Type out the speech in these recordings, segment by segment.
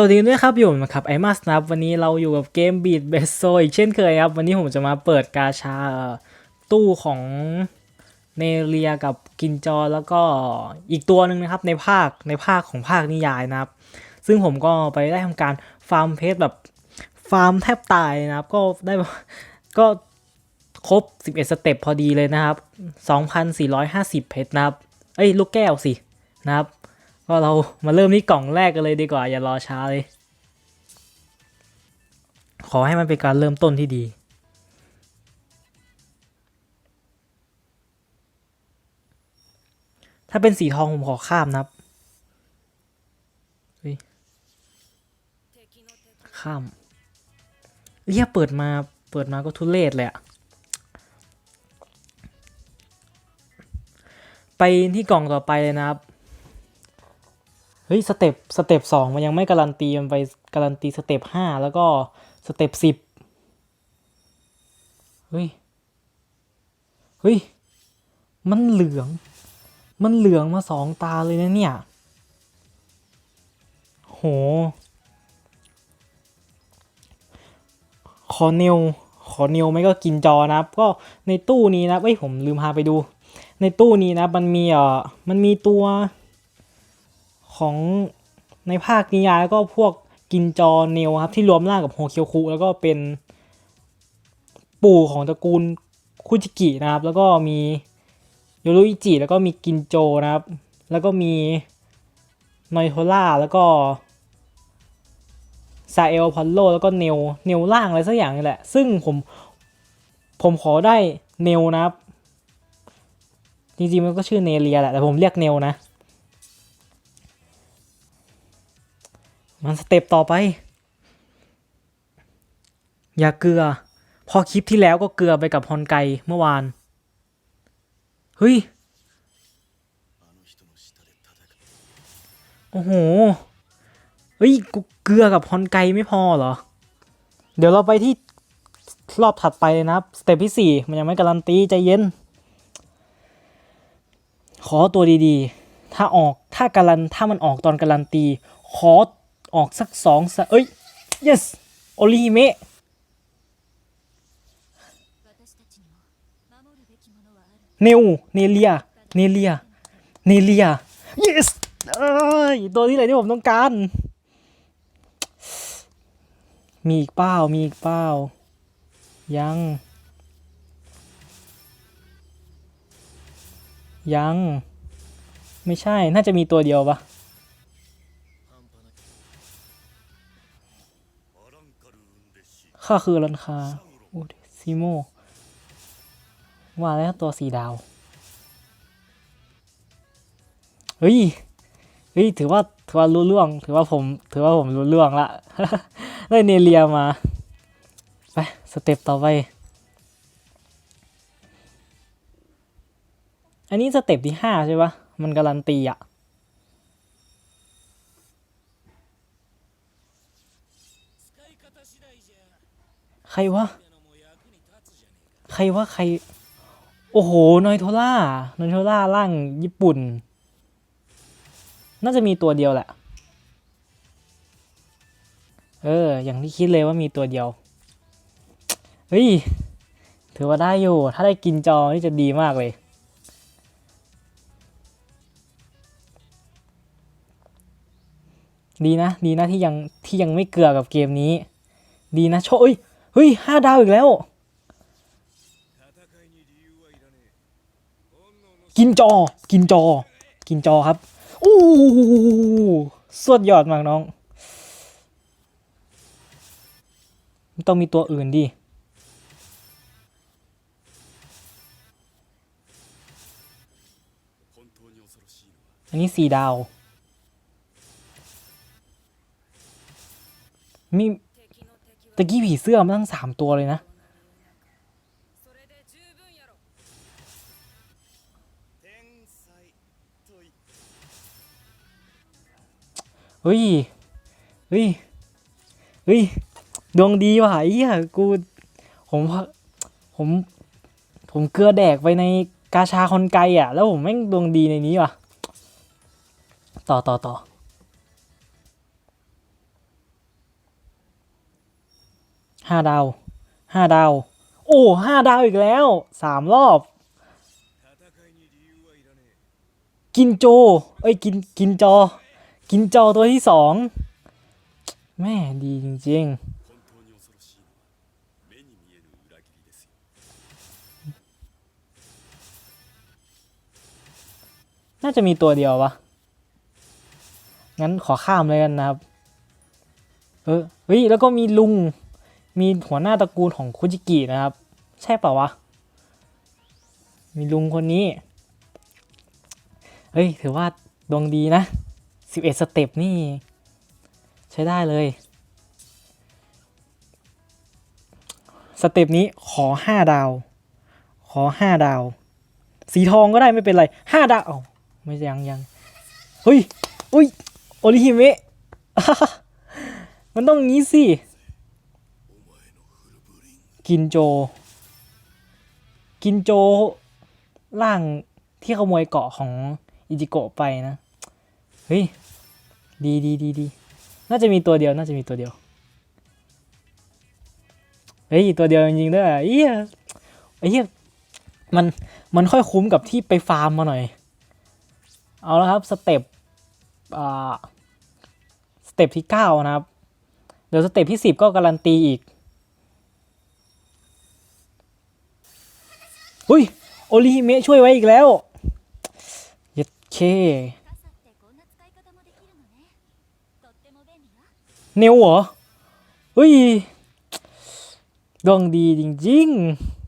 สวัสดีด้วยครับอยู่นะครับไอมาสนะครับวันนี้เราอยู่กับเกมบีดเบสโซอีกเช่นเคยครับ วันนี้ผมจะมาเปิดกาชาตู้ของเนเรียกับกินจอแล้วก็อีกตัวหนึ่งนะครับในภาคในภาคของภาคนิยายนะครับ ซึ่งผมก็ไปได้ทำการฟาร์มเพชรแบบฟาร์มแทบตายนะครับ ก็ได้ก็ครบ 11 สเต็ปพอดีเลยนะครับ 2,450 เพชรนะครับ เอ้ย ลูกแก้วสินะครับ ก็เรามาเริ่มที่กล่องแรกกันเลยดีกว่า อย่ารอช้าเลย ขอให้มันเป็นการเริ่มต้นที่ดี ถ้าเป็นสีทองผมขอข้ามนะครับข้ามเรียเปิดมาเปิดมาก็ทุเรศเลยอะไปที่กล่องต่อไปเลยนะครับ เฮ้ยสเต็ปสเต็ปสองมันยังไม่การันตีมันไปการันตีสเต็ปห้าแล้วก็สเต็ปสิบเฮ้ยเฮ้ยมันเหลือง มันเหลืองมาสองตาเลยนะเนี่ยโหขอเนวขอเนวไม่ก็กินจอนะครับ ก็ในตู้นี้นะเอ้ยผมลืมพาไปดู ในตู้นี้นะมันมีเอ่อมันมีตัว ของในภาคนิยายก็พวกกินจอเนวครับที่รวมร่างกับโฮเคียวคุแล้วก็เป็นปู่ของตระกูลคุจิกินะครับ แล้วก็มีโยรุอิจิแล้วก็มีกินโจนะครับ แล้วก็มีนอยโทล่าแล้วก็ซาเอลพอลโลแล้วก็เนวเนวล่างอะไรสักอย่างนี่แหละ ซึ่งผมผมขอได้เนวนะครับ จริงๆมันก็ชื่อเนเรียแหละแต่ผมเรียกเนวนะ มันสเต็ปต่อไป อย่าเกลือ พอคลิปที่แล้วก็เกลือไปกับฮอนไกเมื่อวาน เฮ้ย โอ้โห เฮ้ยกูเกลือกับฮอนไกไม่พอเหรอ เดี๋ยวเราไปที่รอบถัดไปเลยนะสเต็ปที่สี่มันยังไม่การันตีใจเย็น ขอตัวดีๆ ถ้าออกถ้าการันถ้ามันออกตอนการันตี ขอ ออกสักสองสเอ้ย yes โอลิฮิเมะเนวเนเลีย เนเลีย เนเลีย yes ตัวนี้แหละที่ผมต้องการ มีอีกเป้า มีอีกเป้า ยัง ยัง ไม่ใช่ น่าจะมีตัวเดียวปะ ข้าคือรันคาโอ้ซิโมว่าแล้วตัวสีดาว เฮ้ย เฮ้ย ถือว่าถือว่ารู้เรื่องถือว่าผม ถือว่าผมรู้เรื่องละ ได้เนเรียมา ไป สเต็ปต่อไป อันนี้สเต็ปที่ห้าใช่ปะมันการันตีอะ ใครวะ ใครวะใคร โอ้โห นอยโทล่านอยโทล่าร่างญี่ปุ่น น่าจะมีตัวเดียวแหละ เออ อย่างที่คิดเลยว่ามีตัวเดียว เฮ้ย ถือว่าได้อยู่ ถ้าได้กินจอนี่จะดีมากเลยดีนะ ดีนะที่ยังที่ยังไม่เกลือกับเกมนี้ ดีนะโชย ฮ้ยห้าดาวอีกแล้ว กินจอ กินจอ กินจอครับอู้สุดยอดมากน้อง ต้องมีตัวอื่นดิอันนี้สี่ดาว มี ตะกี้ผีเสื้อมันตั้งสามตัวเลยนะ เฮ้ย เฮ้ย เฮ้ย ดวงดีว่ะไอ้เหี้กู ผมผม ผมเกลือแดกไปในกาชาคนไกลอะ แล้วผมแม่งดวงดีในนี้ว่ะ ต่อต่อต่อ ห้าดาวห้าดาว โอ้ห้าดาวอีกแล้วสามรอบ กินโจ เอ้ยกินกินจอ กินจอตัวที่สองแม่ดีจริงๆ น่าจะมีตัวเดียววะงั้นขอข้ามเลยกันนะครับ เออวิแล้วก็มีลุง มีหัวหน้าตระกูลของคุจิกินะครับ ใช่เปล่าวะ มีลุงคนนี้ เฮ้ย ถือว่าดวงดีนะ 11 สเต็ปนี่ ใช้ได้เลย สเต็ปนี้ขอ 5 ดาว ขอ 5 ดาว สีทองก็ได้ไม่เป็นไร 5 ดาวเอาไม่ยังยังเฮ้ย อุ้ย โอริฮิเมะ มันต้องงี้สิ กินโจ กินโจร่างที่ขโมยเกาะของอิจิโกะไปนะ เฮ้ย ดีดีดีดีน่าจะมีตัวเดียว น่าจะมีตัวเดียว เฮ้ย ตัวเดียวจริงๆด้วยเฮียไอ้เฮียมัน มันค่อยคุ้มกับที่ไปฟาร์มมาหน่อย เอาละครับ สเต็ป อ่า สเต็ปที่เก้านะครับ เดี๋ยวสเต็ปที่สิบก็การันตีอีก อุ้ย โอริฮิเมะช่วยไว้อีกแล้วยัดเคเนวเหรอเฮ้ยดวงดีจริงๆ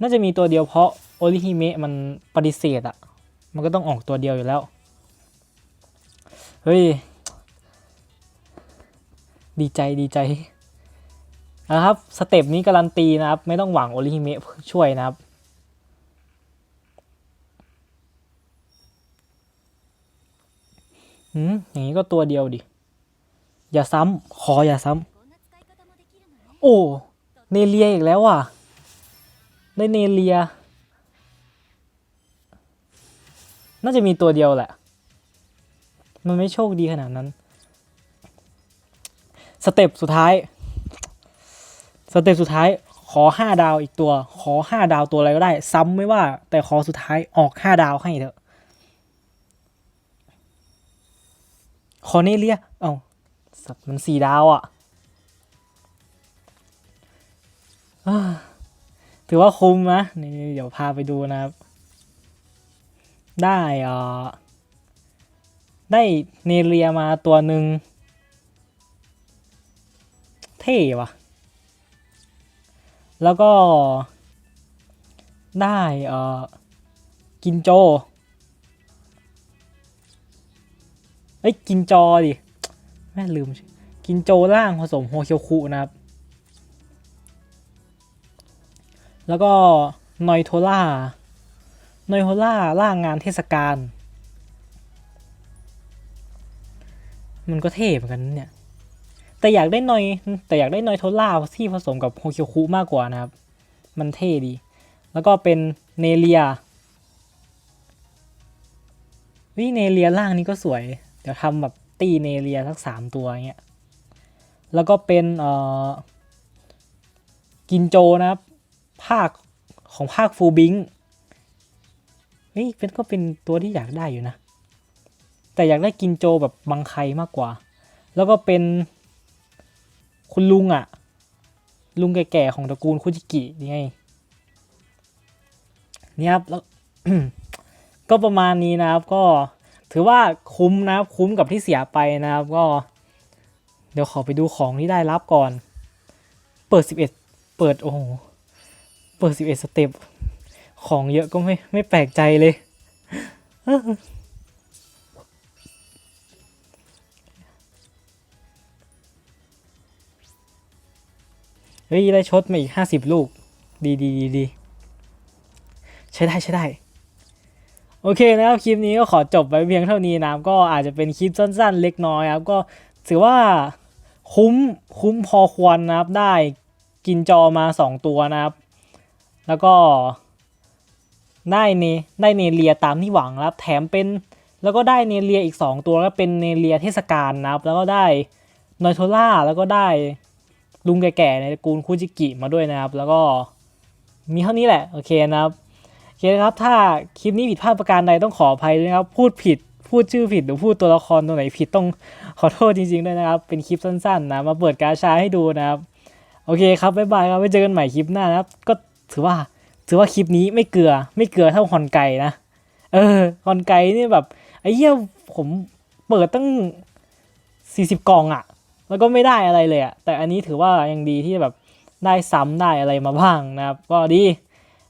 น่าจะมีตัวเดียวเพราะโอริฮิเมะมันปฏิเสธอะมันก็ต้องออกตัวเดียวอยู่แล้ว เฮ้ย ดีใจดีใจนะครับสเต็ปนี้การันตีนะครับ ไม่ต้องหวังโอลิฮิเมะช่วยนะครับ หืม อย่างนี้ก็ตัวเดียวดิ อย่าซ้ำ ขออย่าซ้ำ โอ้ เนเลียอีกแล้วอะ ได้เนเลีย น่าจะมีตัวเดียวแหละ มันไม่โชคดีขนาดนั้น เต็ปสุดท้าย สเต็ปสุดท้าย ขอห้าดาวอีกตัว ขอห้าดาวตัวอะไรก็ได้ ซ้ำไม่ว่า แต่ขอสุดท้ายออกห้าดาวให้เถอะคอเนเลียเอ้าสัตว์มันสี่ดาวอะอ่าถือว่าคุ้มนะนี่เดี๋ยวพาไปดูนะครับ ได้อ่อได้เนเรียมาตัวหนึ่ง ท่ว่ะแล้วก็ได้เอ่อกินโจเอ้ยกินจอดิแม่ลืม กินโจล่างผสมโฮเคียวคุนะครับ แล้วก็นอยโทล่านอยโทล่าล่างงานเทศกาล มันก็เท่เหมือนกันเนี่ย แต่อยากได้นอย แต่อยากได้นอยโทล่าที่ผสมกับโฮเคียวคุมากกว่านะครับ มันเท่ดี แล้วก็เป็นเนเลียวิเนเลียล่างนี้ก็สวย เดี๋ยวทำแบบตีเนเลียสักสามตัวเงี้ย แล้วก็เป็นเอ่อกินโจนะครับ ภาคของภาคฟูบิงเฮ้ยเป็นก็เป็นตัวที่อยากได้อยู่นะ แต่อยากได้กินโจแบบบังไคมากกว่า แล้วก็เป็น คุณลุงอะ่ะ ลุงแก่ๆของตระกูลคุจิกินี่ไงเนี่ยครับแล้วก็ประมาณนี้นะครับ ก็ถือว่าคุ้มนะครับ คุ้มกับที่เสียไปนะครับ ก็ เดี๋ยวขอไปดูของที่ได้รับก่อน เปิด11เอ็ดเปิดโอ้โหเปิด11สเต็ปของเยอะก็ไม่ไม่แปลกใจเลย เฮ้ยได้ชดมาอีก50ลูก ดีดีดีดีใช้ได้ใช้ได้ โอเคนะครับ คลิปนี้ก็ขอจบไว้เพียงเท่านี้นะครับก็อาจจะเป็นคลิปสั้น ๆ เล็กน้อยครับ ก็ถือว่าคุ้มคุ้มพอควรนะครับ ได้กินจอมา 2 ตัวนะครับ แล้วก็ได้เนได้เนเลียตามที่หวังครับ แถมเป็นแล้วก็ได้เนเรียอีก 2 ตัวก็เป็นเนเรียเทศกาลนะครับ แล้วก็ได้นอยโทล่าแล้วก็ได้ ลุงแก่ๆในตระกูลคูจิกิมาด้วยนะครับ แล้วก็มีเท่านี้แหละ โอเคนะครับโอเคครับ ถ้าคลิปนี้ผิดพลาดประการใดต้องขออภัยด้วยนะครับ พูดผิด พูดชื่อผิดหรือพูดตัวละครตัวไหนผิดต้องขอโทษจริงๆด้วยนะครับ เป็นคลิปสั้นๆ นะ มาเปิดกาชาให้ดูนะครับ โอเคครับ บ๊ายบายครับไว้เจอกันใหม่คลิปหน้านะครับ ก็ถือว่า ถือว่าคลิปนี้ไม่เกลือ ไม่เกลือเท่าฮอนไกนะ เออ ฮอนไกนี่แบบไอ้เหี้ยผมเปิดตั้ง 40 กล่องอะ แล้วก็ไม่ได้อะไรเลยอะแต่อันนี้ถือว่ายังดีที่แบบได้ซ้ำได้อะไรมาบ้างนะครับ ก็ดี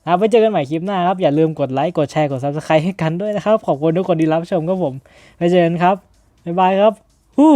นะครับไว้เจอกันใหม่คลิปหน้าครับ อย่าลืมกดไลค์กดแชร์กด subscribe ให้กันด้วยนะครับ ขอบคุณทุกคนที่รับชมครับผมไว้เจอกันครับบ๊ายบายครับฮู้